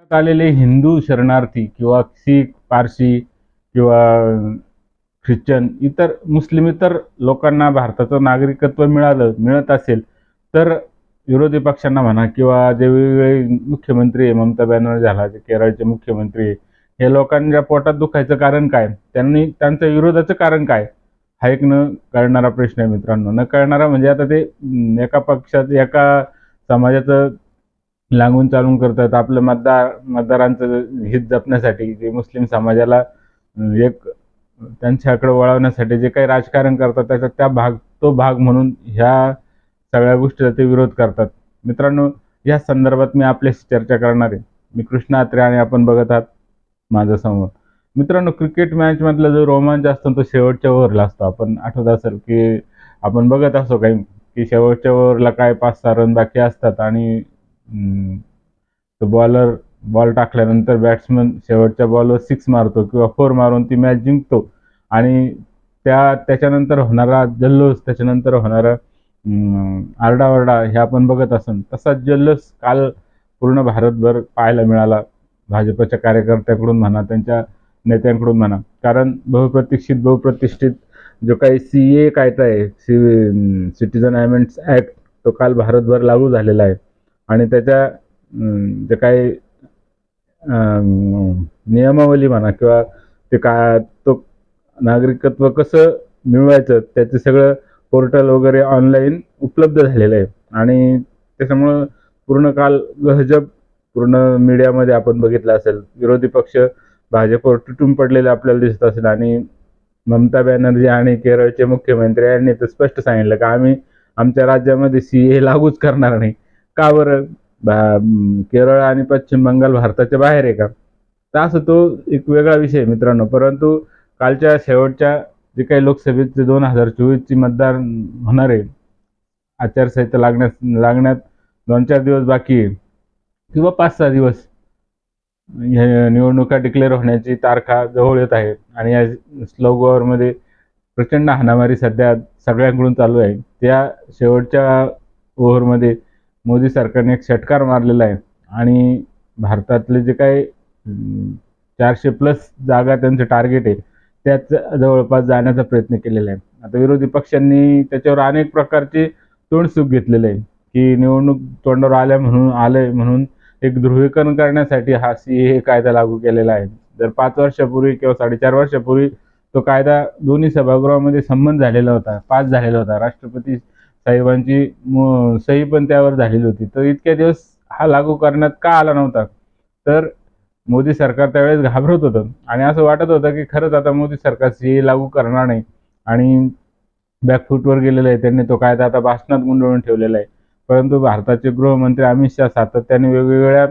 भारतात आलेले हिंदू शरणार्थी किंवा शीख पारसी किंवा ख्रिश्चन इतर मुस्लिम इतर लोकांना भारताचं नागरिकत्व मिळालं मिळत असेल तर विरोधी पक्षांना म्हणा किंवा जे वेगवेगळे मुख्यमंत्री आहे ममता बॅनर्जी झाला जे केरळचे मुख्यमंत्री आहे हे लोकांच्या पोटात दुखायचं कारण काय? त्यांनी त्यांचं विरोधाचं कारण काय? हा एक न कळणारा प्रश्न आहे मित्रांनो. न कळणारा म्हणजे आता ते एका पक्षात एका समाजाचं लागून चालून करतात. आपलं मतदार मतदारांचं हित जपण्यासाठी जे मुस्लिम समाजाला एक त्यांच्याकडे वळवण्यासाठी जे काही राजकारण करतात त्याचा त्या भाग तो भाग म्हणून ह्या सगळ्या गोष्टीचा ते विरोध करतात. मित्रांनो या संदर्भात मी आपल्याशी चर्चा करणार आहे. मी कृष्ण अत्रे आणि आपण बघत आहात माझा समोर मित्रांनो क्रिकेट मॅचमधला जो रोमांच असतो तो शेवटच्या ओव्हरला असतो. आपण आठवत असेल की आपण बघत असतो काही की शेवटच्या ओव्हरला काय पाच सहा रन बाकी असतात आणि तो बॉलर बॉल टाकल्यानंतर बॅट्समन शेवटच्या बॉलवर सिक्स मारतो किंवा फोर मारून ती मॅच जिंकतो. आणि त्या त्याच्यानंतर होणारा जल्लोष त्याच्यानंतर होणारा आरडाओरडा हे आपण बघत असून तसाच जल्लोष काल पूर्ण भारतभर पाहायला मिळाला. भाजपच्या कार्यकर्त्याकडून म्हणा त्यांच्या नेत्यांकडून म्हणा. कारण बहुप्रतीक्षित बहुप्रतिष्ठित जो काही सी ए कायदा आहे सी सिटीजन अमेंड्स ॲक्ट तो काल भारतभर लागू झालेला आहे. आणि त्याच्या जे काही नियमावली म्हणा किंवा ते का तो नागरिकत्व कसं मिळवायचं त्याचं सगळं पोर्टल वगैरे ऑनलाईन उपलब्ध झालेलं आहे. आणि त्याच्यामुळं पूर्ण काल गहजब पूर्ण मीडियामध्ये आपण बघितलं असेल विरोधी पक्ष भाजपवर तुटून पडलेले आपल्याला दिसत असेल आणि ममता बॅनर्जी आणि केरळचे मुख्यमंत्री यांनी तर स्पष्ट सांगितलं की आम्ही आमच्या राज्यामध्ये सी ए लागूच करणार नाही. का बरं भा- केरळ आणि पश्चिम बंगाल भारताच्या बाहेर आहे का? तर असं तो एक वेगळा विषय मित्रांनो. परंतु कालच्या शेवटच्या जे काही लोकसभेचे दोन हजार चोवीसची मतदार होणार आहे आचारसंहिता लागण्यास लागण्यात दोन चार दिवस बाकी आहे किंवा पाच सहा दिवस ह्या निवडणुका डिक्लेअर होण्याची तारखा जवळ येत आहे आणि या स्लोओवरमध्ये प्रचंड हाणामारी सध्या सगळ्यांकडून चालू आहे. त्या शेवटच्या ओव्हरमध्ये मोदी सरकारने एक षटकार मारलेला आहे. आणि भारतातले जे काही चारशे प्लस जागा त्यांचं टार्गेट आहे त्याच जवळपास जाण्याचा प्रयत्न केलेला आहे. आता विरोधी पक्षांनी त्याच्यावर अनेक प्रकारचे तोंडसूक घेतलेले आहे की निवडणूक तोंडावर आल्या म्हणून आलंय म्हणून एक ध्रुवीकरण करण्यासाठी हा सी ए कायदा लागू केलेला आहे. जर पाच वर्षापूर्वी किंवा साडेचार वर्षापूर्वी तो कायदा दोन्ही सभागृहामध्ये संमत झालेला होता पास झालेला होता. राष्ट्रपती साहेबांची सही पण त्यावर झालेली होती. तर इतक्या दिवस हा लागू करण्यात का आला नव्हता? तर मोदी सरकार त्यावेळेस घाबरत होतं. आणि असं वाटत होतं की खरंच आता मोदी सरकार सी लागू करणार नाही. आणि बॅकफूटवर गेलेलं आहे. त्यांनी तो कायदा आता भाषणात गुंडळून ठेवलेला आहे. परंतु भारताचे गृहमंत्री अमित शहा सातत्याने वेगवेगळ्या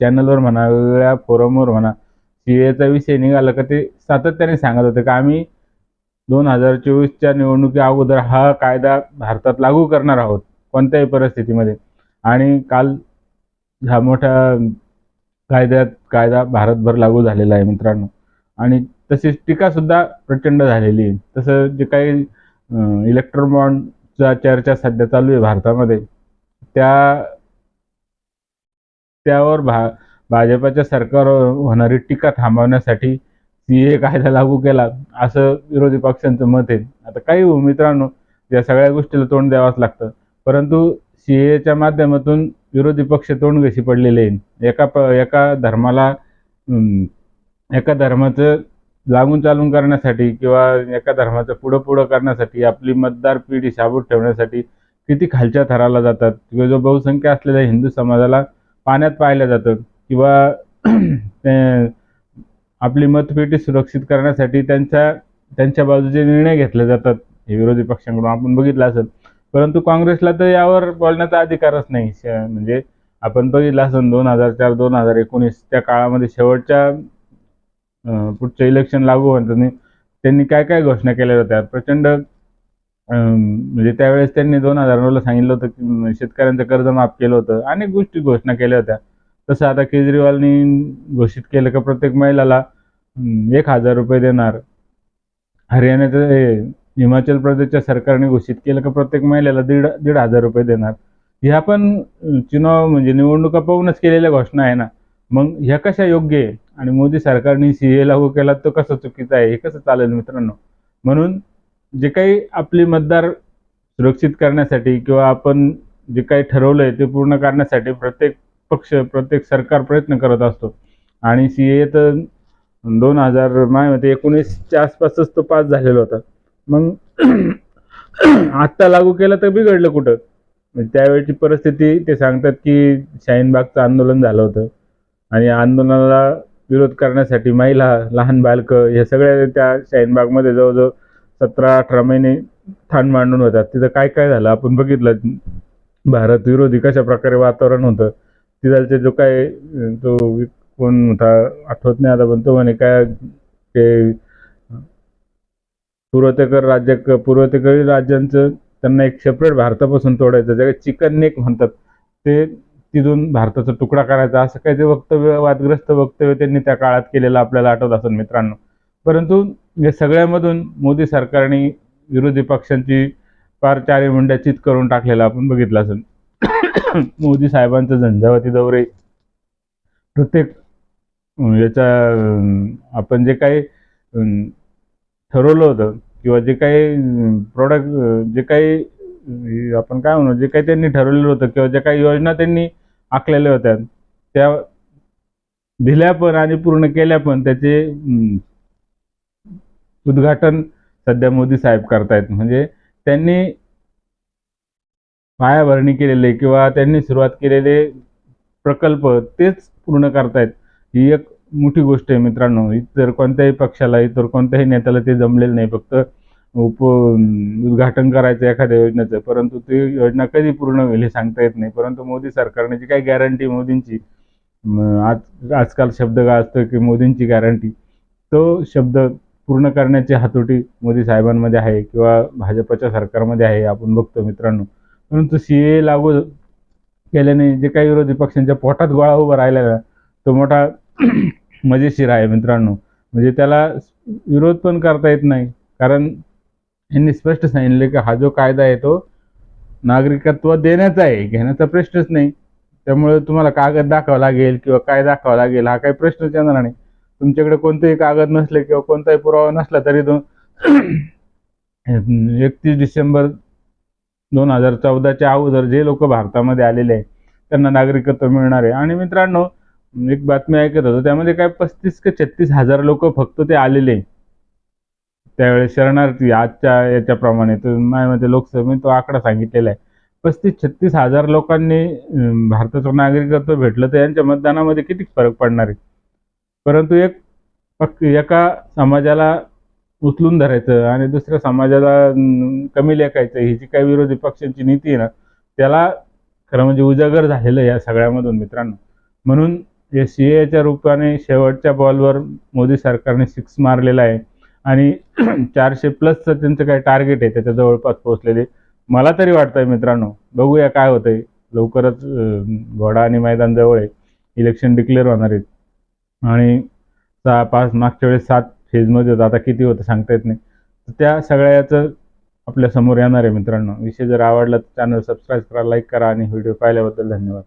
चॅनलवर म्हणा वेगवेगळ्या फोरमवर म्हणा सी एचा विषय निघाला का ते सातत्याने सांगत होते. का आम्ही दोन हजार चोवीसच्या निवडणुकी अगोदर हा कायदा भारतात लागू करणार आहोत कोणत्याही परिस्थितीमध्ये. आणि काल ह्या मोठ्या कायद्यात कायदा भारतभर लागू झालेला आहे मित्रांनो. आणि तशीच टीकासुद्धा प्रचंड झालेली आहे. तसं जे काही इलेक्ट्रॉन चर्चा सध्या चालू आहे भारतामध्ये त्या त्यावर भा भाजपाच्या सरकारवर होणारी टीका थांबवण्यासाठी सी ए कायदा लागू केला. असं विरोधी पक्षांचं मत आहे. आता काही हो मित्रांनो या सगळ्या गोष्टीला तोंड द्यावंच लागतं. परंतु सी एच्या माध्यमातून विरोधी पक्ष तोंड कशी पडलेले आहे एका प एका धर्माला एका धर्माचं लागून चालून करण्यासाठी किंवा एका धर्माचं पुढं पुढं करण्यासाठी आपली मतदार पिढी शाबूत ठेवण्यासाठी किती खालच्या थराला जातात किंवा जो बहुसंख्य असलेल्या हिंदू समाजाला पाण्यात पाहिलं जातं किंवा आपली मतपेटी सुरक्षित करण्यासाठी त्यांच्या त्यांच्या बाजूचे निर्णय घेतले जातात हे विरोधी पक्षांकडून. आपण बघितलं असेल. परंतु काँग्रेसला तर यावर बोलण्याचा अधिकारच नाही. श- म्हणजे आपण बघितलं असेल दोन हजार चार दोन हजार एकोणीस त्या काळामध्ये शेवटच्या पुढचं इलेक्शन लागू होताना त्यांनी काय काय घोषणा केल्या होत्या? प्रचंड अं, म्हणजे त्यावेळेस त्यांनी दोन हजार नऊला सांगितलं होतं की शेतकऱ्यांचं कर्ज माफ केलं होतं. अनेक गोष्टी घोषणा केल्या होत्या. तसं आता केजरीवालनी घोषित केलं का प्रत्येक महिलाला एक हजार रुपये देणार. हरियाणाचं हे, हिमाचल प्रदेशच्या सरकारने घोषित केलं का प्रत्येक महिलेला दीड दीड हजार रुपये देणार. ह्या पण चुनाव म्हणजे निवडणुका पाहूनच केलेल्या घोषणा आहे ना. मग ह्या कशा योग्य आहे? आणि मोदी सरकारने सी ए लागू केला तो कसं चुकीचं आहे? हे कसं चालेल मित्रांनो? म्हणून जे काही आपले मतदार सुरक्षित करण्यासाठी किंवा आपण जे काही ठरवलं आहे ते पूर्ण करण्यासाठी प्रत्येक पक्ष प्रत्येक सरकार प्रयत्न करत असतो. आणि सी ए तर दोन हजार माय मते एकोणीसच्या आसपासच तो पास झालेला होता. मग आत्ता लागू केलं तर बिघडलं कुठं? म्हणजे त्यावेळची परिस्थिती ते सांगतात की शाहीनबागचं आंदोलन झालं होतं. आणि आंदोलनाला विरोध करण्यासाठी महिला लहान बालकं हे सगळ्या त्या शाहीनबागमध्ये जवळजवळ सतरा अठरा महिने ठाण मांडून होतात. तिथं काय काय झालं? आपण बघितलं भारत विरोधी कशा प्रकारे वातावरण होतं? तिथालचा जो काय तो कोण होता आठवत नाही आता पण तो म्हणे काय ते पूर्वतेकर राज्य पूर्वतेकर राज्यांचं त्यांना एक सेपरेट भारतापासून तोडायचं जे चिकन नेक म्हणतात ते तिथून भारताचा तुकडा करायचा असं काही जे वक्तव्य वादग्रस्त वक्तव्य त्यांनी त्या काळात केलेलं आपल्याला आठवत असेल मित्रांनो. परंतु या सगळ्यामधून मोदी सरकारने विरोधी पक्षांची पार चारी मुंड्या चित करून टाकलेलं आपण बघितलं असेल. मोदी साहेबांचं झंझावाती दौरे. प्रत्येक याचा आपण जे काही ठरवलं होतं किंवा जे काही प्रोडक्ट जे काही आपण काय म्हणू जे काही त्यांनी ठरवलेलं होतं किंवा ज्या काही योजना त्यांनी आखलेल्या होत्या त्या दिल्या पण आणि पूर्ण केल्या पण त्याचे उद्घाटन सध्या मोदी साहेब करतायत. म्हणजे त्यांनी पायाभरणी केलेले किंवा त्यांनी सुरुवात केलेले प्रकल्प तेच पूर्ण करतायत. ही एक मोठी गोष्ट आहे मित्रांनो. इतर कोणत्याही पक्षाला इतर कोणत्याही नेत्याला ते जमलेलं नाही. फक्त उप उद्घाटन करायचं एखाद्या योजनेचं परंतु ती योजना कधी पूर्ण होईल हे सांगता येत नाही. परंतु मोदी सरकारने जी काही गॅरंटी मोदींची आज आजकाल शब्द गाजतो असतो की मोदींची गॅरंटी तो शब्द पूर्ण करण्याची हातोटी मोदी साहेबांमध्ये आहे किंवा भाजपच्या सरकारमध्ये आहे आपण बघतो मित्रांनो. परंतु सी ए लागू केल्याने जे काही विरोधी पक्षांच्या पोटात गोळा उभा राहिलेला तो मोठा मजेशीर आहे मित्रांनो. म्हणजे त्याला विरोध पण करता येत नाही. कारण यांनी स्पष्ट सांगितले की हा जो कायदा आहे तो नागरिकत्व देण्याचा आहे घेण्याचा प्रश्नच नाही. त्यामुळे तुम्हाला कागद दाखवा लागेल किंवा काय दाखवावं लागेल हा काही प्रश्नच येणार नाही. तुमच्याकडे कोणतेही कागद नसले किंवा कोणताही पुरावा नसला तरी तो एकतीस डिसेंबर दोन हजार चौदाच्या अगोदर जे लोक भारतामध्ये आलेले आहे त्यांना नागरिकत्व मिळणार आहे. आणि मित्रांनो एक बातमी ऐकत होतो त्यामध्ये काय पस्तीस का छत्तीस हजार लोक फक्त ते आलेले आहे. त्यावेळेस शरणार्थी आजच्या याच्याप्रमाणे तर माझ्या मते तो आकडा सांगितलेला आहे. पस्तीस छत्तीस हजार लोकांनी भारताचं नागरिकत्व भेटलं तर यांच्या मतदानामध्ये किती फरक पडणार आहे? परंतु एक पक्ष एका समाजाला उचलून धरायचं आणि दुसऱ्या समाजाला कमी लेखायचं. ही जी काही विरोधी पक्षांची नीती आहे ना त्याला खरं म्हणजे उजागर झालेलं या सगळ्यामधून मित्रांनो. म्हणून या सी एच्या रूपाने शेवटच्या बॉलवर मोदी सरकारने सिक्स मारलेला आहे. आणि चारशे प्लसचं त्यांचं काही टार्गेट आहे त्याच्या जवळपास पोहोचलेले. मला तरी वाटतंय मित्रांनो बघूया काय होतंय. लवकरच घोडा आणि मैदान जवळ आहे. इलेक्शन डिक्लेअर होणार आहेत. आणि सहा पाच मागच्या वेळेस सात फेजमध्ये होतं. आता किती होतं सांगता येत नाही. तर त्या सगळ्या याचं आपल्यासमोर येणार आहे मित्रांनो. विषय जर आवडला तर चॅनल सबस्क्राईब करा लाईक करा आणि व्हिडिओ पाहिल्याबद्दल धन्यवाद.